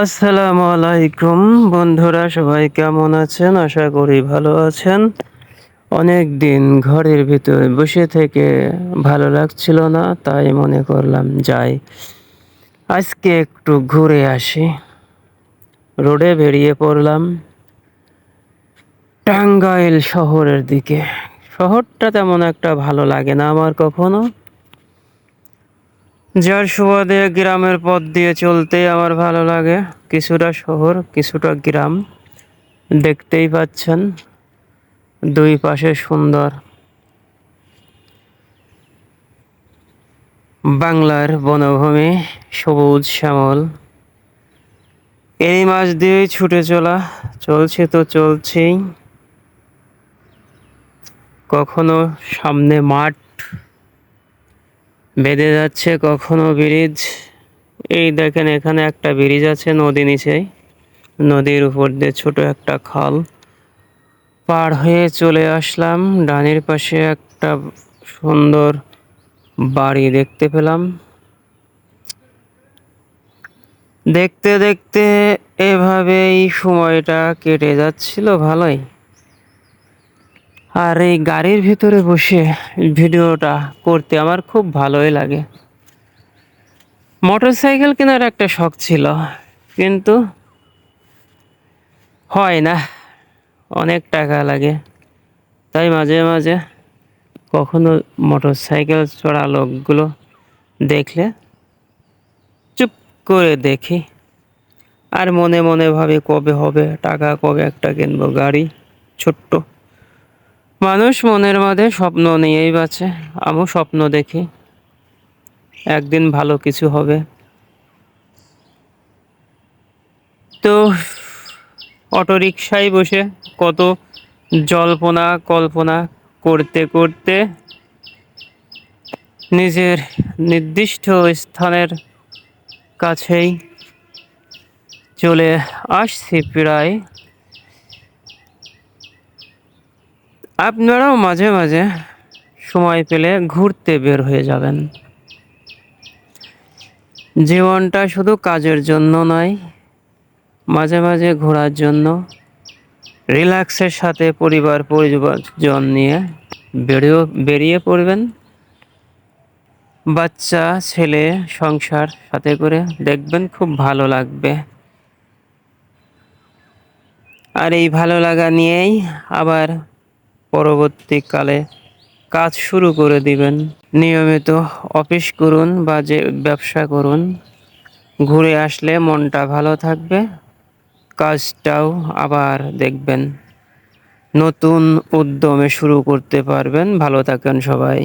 আসসালামু আলাইকুম বন্ধুরা, সবাই কেমন আছেন? আশা করি ভালো আছেন। অনেক দিন ঘরের ভিতরে বসে থেকে ভালো লাগছিল না, তাই মনে করলাম যাই। আজকে একটু ঘুরে আসি। রোডে বেরিয়ে পড়লাম টাঙ্গাইল শহরের দিকে। শহরটা তেমন একটা ভালো লাগে না আমার কখনো। যার সুবাদে গ্রামের পথ দিয়ে চলতে আমার ভালো লাগে। কিছুটা শহর, কিছুটা গ্রাম। দেখতেই পাচ্ছেন, দুই পাশে সুন্দর। বাংলার বনভূমি, সবুজ শ্যামল। এই মাছ দিয়েই ছুটে চলা। চলছে তো চলছেই। কখনো সামনে মাঠ বেঁধে যাচ্ছে কখনো ব্রিজ। এই দেখেন, এখানে একটা ব্রিজ আছে নদী নিচে। নদীর উপর দিয়ে ছোট একটা খাল। পার হয়ে চলে আসলাম। ডানের পাশে একটা সুন্দর বাড়ি দেখতে পেলাম। দেখতে দেখতে এভাবেই সময়টা কেটে যাচ্ছিল ভালোই। আর এই গাড়ির ভিতরে বসে ভিডিওটা করতে আমার খুব ভালোই লাগে। মোটর সাইকেল কেনার একটা শখ ছিল, কিন্তু হয় না, অনেক টাকা লাগে। তাই মাঝে মাঝে কখনো মোটর সাইকেল চড়া লোকগুলো দেখলে চুপ করে দেখি। আর মনে মনে ভাবে কবে হবে, টাকা কবে একটা কিনবো, গাড়ি ছোট্ট। মানুষ মনের মাঝে স্বপ্ন নিয়েই বাঁচে, আমিও স্বপ্ন দেখি। একদিন ভালো কিছু হবে। তো অটোরিকশায় বসে কত জল্পনা কল্পনা করতে করতে নিজের নির্দিষ্ট স্থানের কাছেই চলে আসছি প্রায়। আপনারাও মাঝে মাঝে সময় পেলে ঘুরতে বের হয়ে যাবেন। জীবনটা শুধু কাজের জন্য নয়, মাঝে মাঝে ঘোরার জন্য, রিল্যাক্সের সাথে পরিবার পরিজন নিয়ে বেরিয়ে বেরিয়ে পড়বেন। বাচ্চা, ছেলে, সংসার সাথে করে দেখবেন খুব ভালো লাগবে। আর এই ভালো লাগা নিয়েই আবার পরবর্তীকালে কাজ শুরু করে দিবেন। নিয়মিত অফিস করুন বা যে ব্যবসা করুন। ঘুরে আসলে মনটা ভালো থাকবে। কাজটাও আবার দেখবেন। নতুন উদ্যমে শুরু করতে পারবেন। ভালো থাকেন সবাই।